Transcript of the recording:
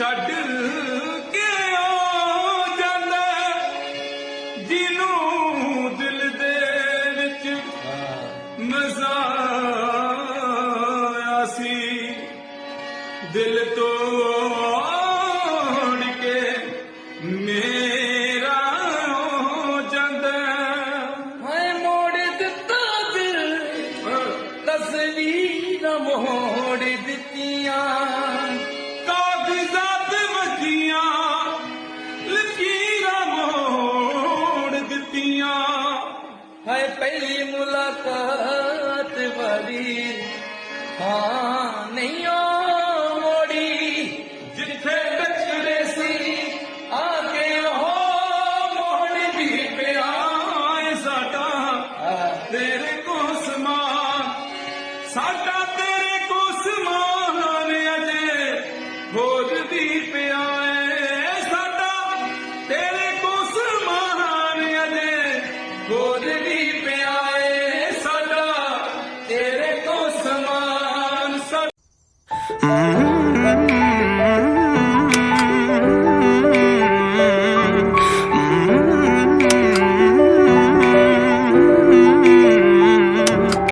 ਛੱਡ ਕੇ ਆ ਜਾਂਦਾ ਜਿਹਨੂੰ ਦਿਲ ਦੇ ਵਿੱਚ ਮਜ਼ਾ ਆਇਆ ਸੀ। ਦਿਲ ਤੋੜ ਕੇ ਮੇਰਾ ਹੋ ਜਾਂਦਾ ਹਾਏ ਮੋੜ ਦਿੱਤਾ ਦਿਲ ਤਸਵੀਰਾਂ ਮੋੜ ਹਾਏ ਪਹਿਲੀ ਮੁਲਾਕਾਤ ਵਾਰੀ ਹਾਂ, ਨਹੀਂ ਮੋੜੀ, ਜਿੱਥੇ ਬਚਰੇ ਸੀ, ਆ ਕੇ ਉਹ ਮੋਹਣ ਵੀ ਪਿਆਏ ਸਾਡਾ। ਤੇਰੇ ਕੋ ਸਮਾ ਸਾਡਾ ਤੇਰੇ ਕੋ ਸਮਾਨ ਅਜੇ ਹੋਰ ਵੀ ਪਿਆਏ ਸਾਡਾ। ਤੇਰੇ ਕੋ ਸਮਾਨ ਅਜੇ ਹੋਰ